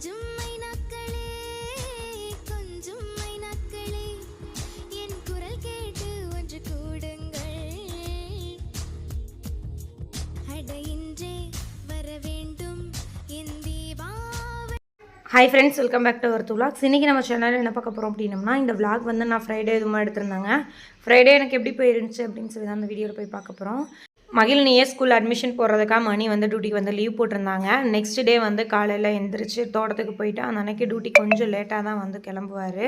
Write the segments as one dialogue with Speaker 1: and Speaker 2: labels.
Speaker 1: கொஞ்சம் மைனாக்களே கொஞ்சம் மைனாக்களே என் குரல் கேட்டு ஒன்று கூடுங்கள். அட இன்றே வர வேண்டும் என்
Speaker 2: hi friends welcome back to our vlogs இன்றைக்கி நம்ம சேனலில் என்ன பார்க்க போகிறோம் அப்படின்னம்னா இந்த விளாக் வந்து நான் ஃப்ரைடே இதுமா எடுத்திருந்தாங்க. ஃப்ரைடே எனக்கு எப்படி போயிருந்துச்சு அப்படின்னு சொல்லி தான் அந்த வீடியோவில் போய் பார்க்க போகிறோம் மகிழினியே ஸ்கூல் அட்மிஷன் போடுறதுக்காக மணி வந்து டியூட்டிக்கு வந்து லீவ் போட்டிருந்தாங்க. நெக்ஸ்ட் டே வந்து காலையில் எந்திரிச்சு தோட்டத்துக்கு போயிட்டு அந்த அன்னைக்கு டியூட்டி கொஞ்சம் லேட்டாக தான் வந்து கிளம்புவார்.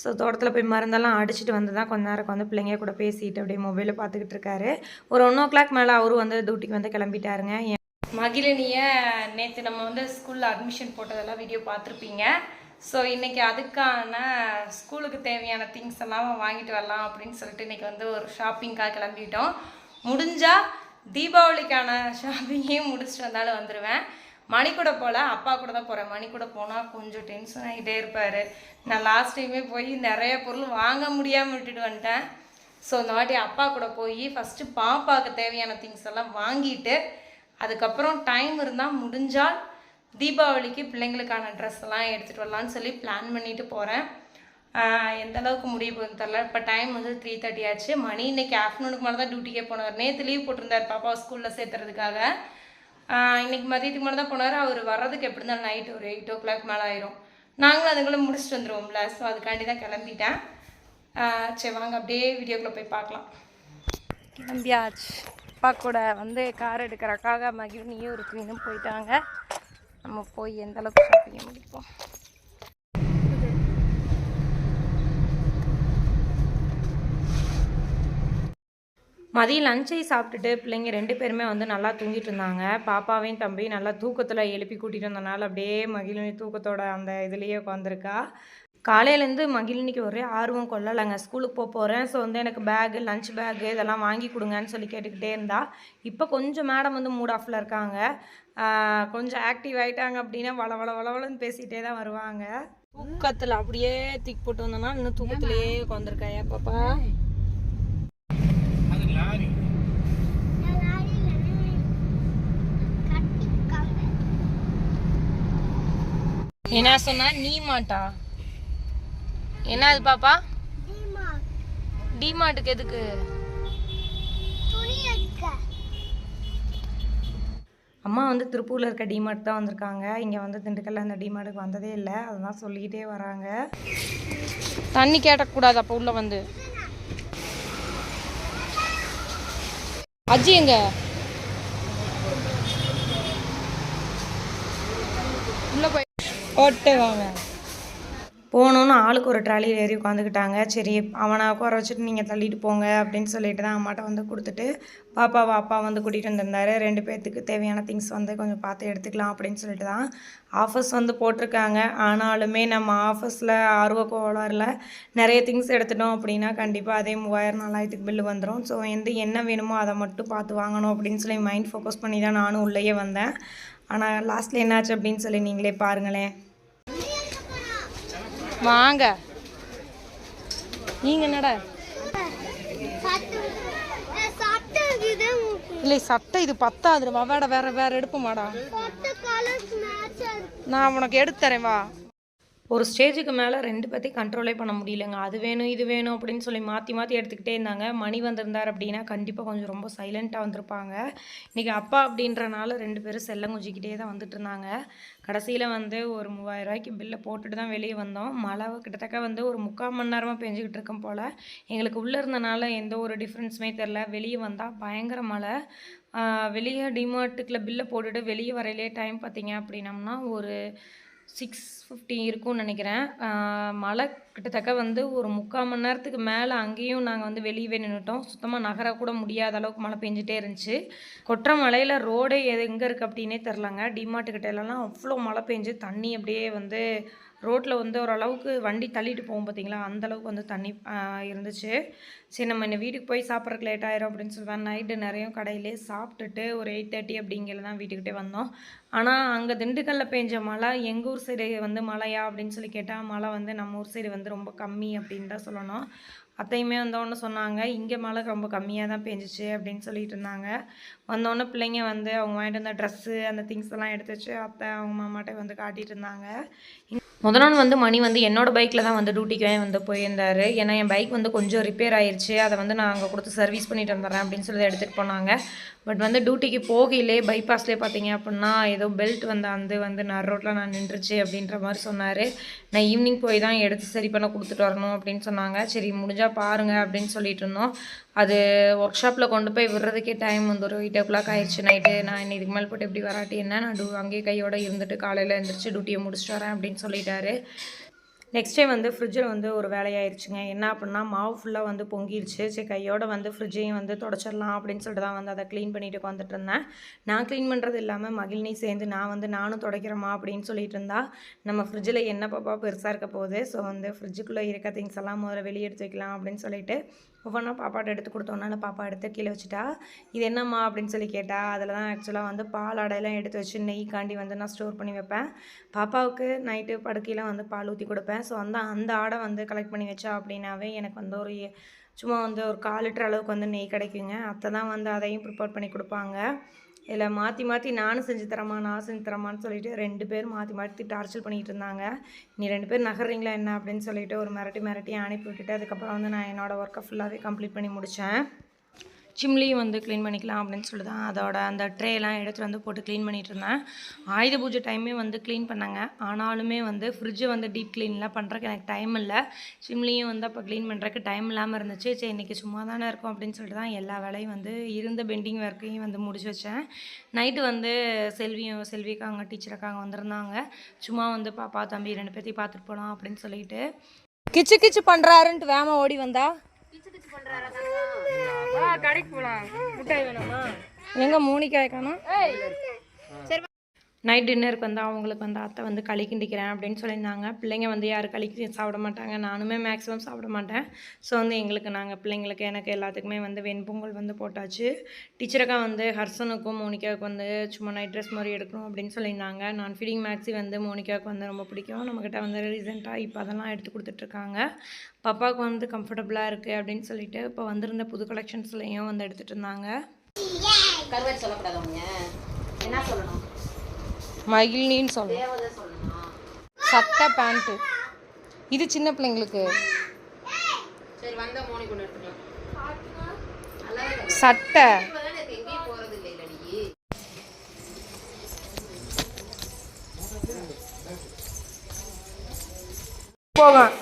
Speaker 2: ஸோ தோட்டத்தில் போய் மருந்தெல்லாம் அடிச்சுட்டு வந்து தான் கொஞ்ச நேரம் வந்து பிள்ளைங்க கூட பேசிட்டு அப்படியே மொபைலில் பார்த்துக்கிட்டு இருக்காரு. ஒரு ஒன் ஓ கிளாக் மேலே அவரும் வந்து டியூட்டிக்கு வந்து கிளம்பிட்டாருங்க. மகிழினியை நேற்று நம்ம வந்து ஸ்கூலில் அட்மிஷன் போட்டதெல்லாம் வீடியோ பார்த்துருப்பீங்க. ஸோ இன்றைக்கி அதுக்கான ஸ்கூலுக்கு தேவையான திங்ஸ் எல்லாம் வாங்கிட்டு வரலாம் அப்படின்னு சொல்லிட்டு இன்றைக்கி வந்து ஒரு ஷாப்பிங்காக கிளம்பிட்டோம். முடிஞ்சால் தீபாவளிக்கான ஷாப்பிங்கையும் முடிச்சுட்டு வந்தாலும் வந்துடுவேன் மணி கூட போகல அப்பா கூட தான் போகிறேன் மணி கூட போனால் கொஞ்சம் டென்ஷன் ஆகிட்டே இருப்பார். நான் லாஸ்ட் டைமே போய் நிறைய பொருள் வாங்க முடியாமல் விட்டுட்டு வந்துட்டேன். ஸோ இந்த வாட்டி அப்பா கூட போய் ஃபஸ்ட்டு பாப்பாவுக்கு தேவையான திங்ஸ் எல்லாம் வாங்கிட்டு அதுக்கப்புறம் டைம் இருந்தால் முடிஞ்சால் தீபாவளிக்கு பிள்ளைங்களுக்கான ட்ரெஸ் எல்லாம் எடுத்துகிட்டு வரலான்னு சொல்லி பிளான் பண்ணிட்டு போகிறேன் எந்த அளவுக்கு முடிய போகுதுன்னு தெரில இப்போ டைம் வந்து த்ரீ தேர்ட்டி ஆச்சு. மணி இன்னைக்கு ஆஃப்டர்நூனுக்கு மேலே தான் டியூட்டிக்கே போனார். நேற்று லீவ் போட்டிருந்தார் பாப்பாவை ஸ்கூலில் சேர்த்துறதுக்காக. இன்னைக்கு மதியத்துக்கு மேலே தான் போனார். அவர் வர்றதுக்கு எப்படி இருந்தாலும் நைட் ஒரு எயிட் ஓ கிளாக் மேலே ஆயிரும். நாங்களும் அதுக்குள்ளே முடிச்சுட்டு வந்துடுவோம்ல ஸோ அதுக்காண்டி தான் கிளம்பிட்டேன். சரி வாங்க அப்படியே வீடியோக்குள்ளே போய் பார்க்கலாம். கிளம்பியாச்சு. அப்பா கூட வந்து கார் எடுக்கிறக்காக மகிழ்னியும் ஒரு போயிட்டாங்க. நம்ம போய் எந்தளவுக்கு முடிப்போம். மதியம் லஞ்சை சாப்பிட்டுட்டு பிள்ளைங்க ரெண்டு பேருமே வந்து நல்லா தூங்கிட்டு இருந்தாங்க. பாப்பாவையும் தம்பி நல்லா தூக்கத்தில் எழுப்பி கூட்டிகிட்டு வந்தனால அப்படியே மகிழினி தூக்கத்தோட அந்த இதுலேயே உட்காந்துருக்கா காலையிலேருந்து மகிழினிக்கு ஒரே ஆர்வம் கொள்ளலைங்க. ஸ்கூலுக்கு போக போகிறேன் ஸோ வந்து எனக்கு பேகு லஞ்ச் பேகு இதெல்லாம் வாங்கி கொடுங்கன்னு சொல்லி கேட்டுக்கிட்டே இருந்தா. இப்போ கொஞ்சம் மேடம் வந்து மூட் ஆஃபில் இருக்காங்க. கொஞ்சம் ஆக்டிவ் ஆகிட்டாங்க அப்படின்னா வள வள வளவளன்னு பேசிகிட்டே தான் வருவாங்க. தூக்கத்தில் அப்படியே தூக்கி போட்டு வந்தோன்னா இன்னும் தூக்கத்திலேயே உட்காந்துருக்கா ஏன் பாப்பா? என்ன சொன்னா? நீ மாட்டா என்ன அது பாப்பா? டிமார்ட்டுக்கு எதுக்கு? அம்மா வந்து திருப்பூரில் இருக்க டிமார்ட் தான் வந்திருக்காங்க. இங்கே வந்து திண்டுக்கல்ல அந்த டிமார்ட்டுக்கு வந்ததே இல்லை. அதெல்லாம் சொல்லிக்கிட்டே வராங்க. தண்ணி கேட்டக்கூடாது அப்போ உள்ள வந்து. அஜி எங்க? உள்ள போய். ஓட்டு வாங்க. போகணுன்னு ஆளுக்கு ஒரு ட்ராலியில் ஏறி உட்காந்துக்கிட்டாங்க. சரி அவனை உட்கார வச்சுட்டு நீங்கள் தள்ளிட்டு போங்க அப்படின்னு சொல்லிட்டு தான் அம்மாட்ட வந்து கொடுத்துட்டு பாப்பாவை அப்பா வந்து கூட்டிகிட்டு வந்திருந்தாரு. ரெண்டு பேர்த்துக்கு தேவையான திங்ஸ் வந்து கொஞ்சம் பார்த்து எடுத்துக்கலாம் அப்படின்னு சொல்லிட்டு தான் ஆஃபர்ஸ் வந்து போட்டிருக்காங்க. ஆனாலுமே நம்ம ஆஃபர்ஸில் ஆர்வ கோளாறில் நிறைய திங்ஸ் எடுத்துட்டோம் அப்படின்னா கண்டிப்பாக அதே மூவாயிரம் நாலாயிரத்துக்கு பில்லு வந்துடும் ஸோ எந்த என்ன வேணுமோ அதை மட்டும் பார்த்து வாங்கணும் அப்படின்னு சொல்லி மைண்ட் ஃபோக்கஸ் பண்ணி தான் நானும் உள்ளேயே வந்தேன். ஆனால் லாஸ்ட்டில் என்னாச்சு அப்படின்னு சொல்லி நீங்களே பாருங்களேன். வாங்க. நீங்க என்னடா? இல்லை சட்டை இது பத்தாது வேட வேற வேற எடுப்போமாடா நான் உனக்கு எடுத்து தரேன் வா. ஒரு ஸ்டேஜுக்கு மேலே ரெண்டு பேர்த்தையும் கண்ட்ரோலே பண்ண முடியலங்க. அது வேணும் இது வேணும் அப்படின்னு சொல்லி மாற்றி மாற்றி எடுத்துக்கிட்டே இருந்தாங்க. மணி வந்திருந்தார் அப்படின்னா கண்டிப்பாக கொஞ்சம் ரொம்ப சைலண்ட்டாக வந்திருப்பாங்க. இன்றைக்கி அப்பா அப்படின்றனால ரெண்டு பேரும் செல்லம் குஞ்சிக்கிட்டே தான் வந்துட்டு இருந்தாங்க. கடைசியில் வந்து ஒரு மூவாயிரம் ரூபாய்க்கு பில்லை போட்டுட்டு தான் வெளியே வந்தோம். மழை கிட்டத்தட்ட வந்து ஒரு முக்கால் மணி நேரமாக பெஞ்சிக்கிட்டு இருக்கும் போல். எங்களுக்கு உள்ளே இருந்தனால எந்த ஒரு டிஃப்ரென்ஸுமே தெரில வெளியே வந்தால் பயங்கர மழை. வெளியே டிமார்ட்டுக்குள்ள பில்லை போட்டுட்டு வெளியே வரையிலே டைம் பார்த்தீங்க அப்படின்னம்னா ஒரு சிக்ஸ் ஃபிஃப்டி இருக்கும்னு நினைக்கிறேன். மழை கிட்டத்தக்க வந்து ஒரு முக்கால் மணி நேரத்துக்கு மேலே அங்கேயும் நாங்கள் வந்து வெளியவே நின்றுட்டோம் சுத்தமாக நகர கூட முடியாத அளவுக்கு மழை பெஞ்சிட்டே இருந்துச்சு. கொற்ற மலையில் ரோடே எது எங்கே இருக்குது அப்படின்னே தெரிலங்க டிமார்ட்டுக்கிட்ட எல்லாம் அவ்வளோ மழை பெஞ்சு தண்ணி அப்படியே வந்து ரோட்டில் வந்து ஓரளவுக்கு வண்டி தள்ளிட்டு போகும் பார்த்தீங்களா அந்த அளவுக்கு வந்து தண்ணி இருந்துச்சு. சரி நம்ம இந்த வீட்டுக்கு போய் சாப்பிட்றதுக்கு லேட் ஆயிரும் அப்படின்னு சொல்லுவேன் நைட்டு நிறைய கடையிலே சாப்பிட்டுட்டு ஒரு எயிட் தேர்ட்டி அப்படிங்கிறது தான் வீட்டுக்கிட்டே வந்தோம். ஆனால் அங்கே திண்டுக்கல்ல பெஞ்ச மழை எங்கள் ஊர் சைடு வந்து மழையா அப்படின்னு சொல்லி கேட்டால் மழை வந்து நம்ம ஊர் சைடு வந்து ரொம்ப கம்மி அப்படின்னு தான் சொல்லணும். அத்தையுமே வந்து சொன்னாங்க இங்கே மழை ரொம்ப கம்மியாக தான் பெஞ்சிச்சு அப்படின்னு சொல்லிட்டு இருந்தாங்க. வந்தோடனே பிள்ளைங்க வந்து அவங்க வாங்கிட்டு வந்த ட்ரெஸ்ஸு அந்த திங்ஸ் எல்லாம் எடுத்து வச்சு அத்தை அவங்க மாமாட்டே வந்து காட்டிகிட்டு இருந்தாங்க. முத நாள் வந்து மணி வந்து என்னோட பைக்கில் தான் வந்து டியூட்டிக்கே வந்து போயிருந்தார். ஏன்னா என் பைக் வந்து கொஞ்சம் ரிப்பேர் ஆயிடுச்சு அதை வந்து நான் அங்கே கொடுத்து சர்வீஸ் பண்ணிட்டு வந்துடுறேன் அப்படின்னு சொல்லி எடுத்துகிட்டு போனாங்க. பட் வந்து டியூட்டிக்கு போகையிலே பைபாஸ்லேயே பார்த்தீங்க அப்படின்னா ஏதோ பெல்ட் வந்து அந்த வந்து நர் ரோட்டில் நான் நின்றுச்சு அப்படின்ற மாதிரி சொன்னார். நான் ஈவினிங் போய் தான் எடுத்து சரி பண்ண கொடுத்துட்டு வரணும் அப்படின்னு சொன்னாங்க. சரி முடிஞ்சால் பாருங்கள் அப்படின்னு சொல்லிட்டு இருந்தோம். அது ஒர்க் ஷாப்பில் கொண்டு போய் விடுறதுக்கே டைம் வந்துடும் எயிட் ஓ கிளாக் ஆயிடுச்சு நைட்டு நான் என்ன இதுக்கு மேல் போட்டு எப்படி வராட்டி என்ன? நான் டூ அங்கேயே கையோடு இருந்துட்டு காலையில் எழுந்திரிச்சு டியூட்டியை முடிச்சுட்டு வரேன் அப்படின்னு சொல்லிட்டாரு. நெக்ஸ்ட் டைம் வந்து ஃப்ரிட்ஜில் வந்து ஒரு வேலையாயிருச்சுங்க. என்ன அப்படின்னா மாவு ஃபுல்லாக வந்து பொங்கிடுச்சு சரி கையோட வந்து ஃப்ரிட்ஜையும் வந்து தொடச்சிடலாம் அப்படின்னு சொல்லிட்டு தான் வந்து அதை க்ளீன் பண்ணிட்டு உட்காந்துட்டு இருந்தேன். நான் க்ளீன் பண்ணுறது இல்லாமல் மகிழ்னி சேர்ந்து நான் வந்து நானும் துடைக்கிறேம்மா அப்படின்னு சொல்லிட்டு இருந்தா நம்ம ஃப்ரிட்ஜில் என்ன பாப்பா பெருசாக இருக்க போகுது? ஸோ வந்து ஃப்ரிட்ஜுக்குள்ளே இருக்க திங்ஸ் எல்லாம் முதல்ல வெளியே எடுத்து வைக்கலாம் அப்படின்னு சொல்லிட்டு ஒவ்வொன்றா பாப்பாட்ட எடுத்து கொடுத்தோன்னா பாப்பா எடுத்து கீழே வச்சுட்டா? இது என்னம்மா அப்படின்னு சொல்லி கேட்டால் அதில் தான் ஆக்சுவலாக வந்து பால் அடையெல்லாம் எடுத்து வச்சு நெய் காண்டி வந்து நான் ஸ்டோர் பண்ணி வைப்பேன். பாப்பாவுக்கு நைட்டு படுக்கையில் வந்து பால் ஊற்றி கொடுப்பேன். ஸோ அந்த அந்த ஆடை வந்து கலெக்ட் பண்ணி வச்சா அப்படின்னாவே எனக்கு வந்து ஒரு சும்மா வந்து ஒரு கால் லிட்டர் அளவுக்கு வந்து நெய் கிடைக்குங்க. அத்தை தான் வந்து அதையும் ப்ரிப்பேர் பண்ணி கொடுப்பாங்க. இதில் மாற்றி மாற்றி நானும் செஞ்சு தரமா நான் செஞ்சு தரமான்னு சொல்லிட்டு ரெண்டு பேர் மாற்றி மாற்றி டார்ச்சல் பண்ணிகிட்டு இருந்தாங்க. நீ ரெண்டு பேர் நகர்றீங்களா என்ன அப்படின்னு சொல்லிட்டு ஒரு மிரட்டி மிரட்டி அனுப்பி விட்டுட்டு அதுக்கப்புறம் வந்து நான் என்னோடய ஒர்க்கை ஃபுல்லாகவே கம்ப்ளீட் பண்ணி முடித்தேன் சிம்லியும் வந்து க்ளீன் பண்ணிக்கலாம் அப்படின்னு சொல்லி தான் அதோட அந்த ட்ரேலாம் எடுத்துகிட்டு வந்து போட்டு க்ளீன் பண்ணிட்டு இருந்தேன். ஆயுத பூஜை டைமே வந்து க்ளீன் பண்ணாங்க. ஆனாலுமே வந்து ஃப்ரிட்ஜை வந்து டீப் க்ளீன்லாம் பண்ணுறக்கு எனக்கு டைம் இல்லை. சிம்லியும் வந்து அப்போ க்ளீன் பண்ணுறதுக்கு டைம் இல்லாமல் இருந்துச்சு. சரி இன்றைக்கி சும்மா தானே இருக்கும் அப்படின்னு சொல்லிட்டு தான் எல்லா வேலையும் வந்து இருந்த பெண்டிங் ஒர்க்கையும் வந்து முடிச்சு வச்சேன். நைட்டு வந்து செல்வியும் செல்விக்கு அவங்க வந்திருந்தாங்க. சும்மா வந்து பாப்பா தம்பி ரெண்டு பேர்த்தையும் பார்த்துட்டு போகலாம் அப்படின்னு சொல்லிட்டு. கிச்சு கிச்சு பண்ணுறாருன்ட்டு வேமா ஓடி வந்தா? கடைக்கு போகலாம் முட்டாய் வேணாமா? எங்க மூணிக்காய் காணும்? நைட் டின்னருக்கு வந்து அவங்களுக்கு வந்து அத்தை வந்து களி கிண்டிக்கிறேன் அப்படின்னு சொல்லியிருந்தாங்க. பிள்ளைங்க வந்து யாரும் களி சாப்பிட மாட்டாங்க. நானுமே மேக்ஸிமம் சாப்பிட மாட்டேன். ஸோ வந்து எங்களுக்கு நாங்கள் பிள்ளைங்களுக்கு எனக்கு எல்லாத்துக்குமே வந்து வெண்பொங்கல் வந்து போட்டாச்சு. டீச்சருக்கா வந்து ஹர்சனுக்கும் மோனிகாவுக்கு வந்து சும்மா நைட் ட்ரெஸ் மாதிரி எடுக்கணும் அப்படின்னு சொல்லியிருந்தாங்க. நான் ஃபீடிங் மேக்ஸி வந்து மோனிகாவுக்கு வந்து ரொம்ப பிடிக்கும். நம்மக்கிட்ட வந்து ரீசெண்டாக இப்போ அதெல்லாம் எடுத்து கொடுத்துட்ருக்காங்க. பாப்பாவுக்கு வந்து கம்ஃபர்டபுளாக இருக்குது அப்படின்னு சொல்லிட்டு இப்போ வந்திருந்த புது கலெக்ஷன்ஸ்லையும் வந்து எடுத்துகிட்டு இருந்தாங்க.
Speaker 3: கருவாச்சி சொல்லக்கூடாது என்ன சொல்லணும்?
Speaker 2: மகிழ்னின்னு சொல்லணும். சட்டை பேண்ட்டு இது சின்ன பிள்ளைங்களுக்கு. சட்டை. போவேன்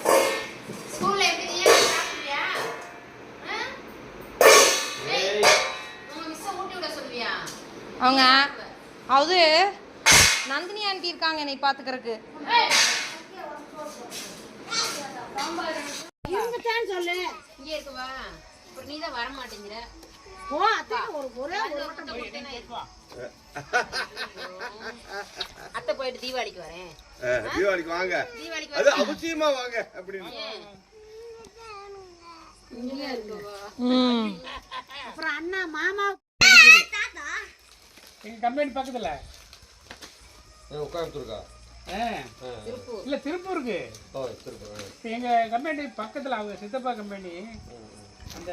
Speaker 2: அவங்க அது நந்தினி ஆண்டி இருக்காங்க என்னை பார்த்துக்கறக்கு
Speaker 3: இங்கே இருக்குவா அப்புறம் நீ தான் வர மாட்டேங்கிற அத்தை போயிட்டு தீபாவளிக்கு வரேன்.
Speaker 4: தீபாவளிக்கு வாங்க.
Speaker 3: தீபாவளிக்கு
Speaker 4: அது அவசியமா வாங்க அப்படின்னு.
Speaker 2: ம்.
Speaker 5: எங்க கம்பெனி பக்கத்துல. ஆ. இல்ல திருப்பூருக்கு. எங்க கம்பெனி பக்கத்துல அவங்க சித்தப்பா கம்பெனி அந்த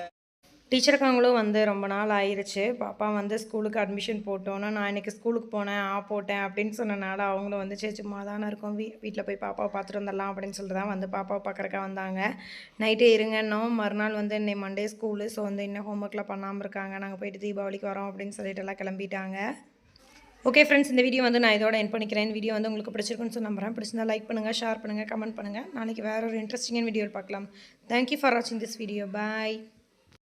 Speaker 2: டீச்சருக்காங்களும் வந்து ரொம்ப நாள் ஆயிருச்சு. பாப்பா வந்து ஸ்கூலுக்கு அட்மிஷன் போட்டோன்னா நான் இன்னைக்கு ஸ்கூலுக்கு போனேன் ஆ போட்டேன் அப்படின்னு சொன்னனால அவங்களும் வந்து சரி சும்மா தானே இருக்கும். வீ வீட்டில் போய் பாப்பாவை பார்த்துட்டு வந்துடலாம் அப்படின்னு சொல்லிட்டு தான் வந்து பாப்பாவை பார்க்குறக்கா வந்தாங்க. நைட்டே இருங்கன்னோம் மறுநாள் வந்து இன்னைக்கு மண்டே ஸ்கூலு ஸோ வந்து இன்னும் ஹோம்ஒர்க்லாம் பண்ணாமல் இருக்காங்க. நாங்கள் போயிட்டு தீபாவளிக்கு வரோம் அப்படின்னு சொல்லிட்டு எல்லாம் கிளம்பிட்டாங்க. ஓகே ஃப்ரெண்ட்ஸ் இந்த வீடியோ வந்து நான் இதோட என் பண்ணிக்கிறேன். வீடியோ வந்து உங்களுக்கு பிடிச்சிருக்குன்னு சொல்லி நம்புறேன். பிடிச்சிருந்தா லைக் பண்ணுங்கள் ஷேர் பண்ணுங்கள் கமெண்ட் பண்ணுங்கள் நாளைக்கு வேற ஒரு இன்ட்ரெஸ்டிங்கான வீடியோ பார்க்கலாம். தேங்க்யூ ஃபார் வாட்சிங் திஸ் வீடியோ பாய்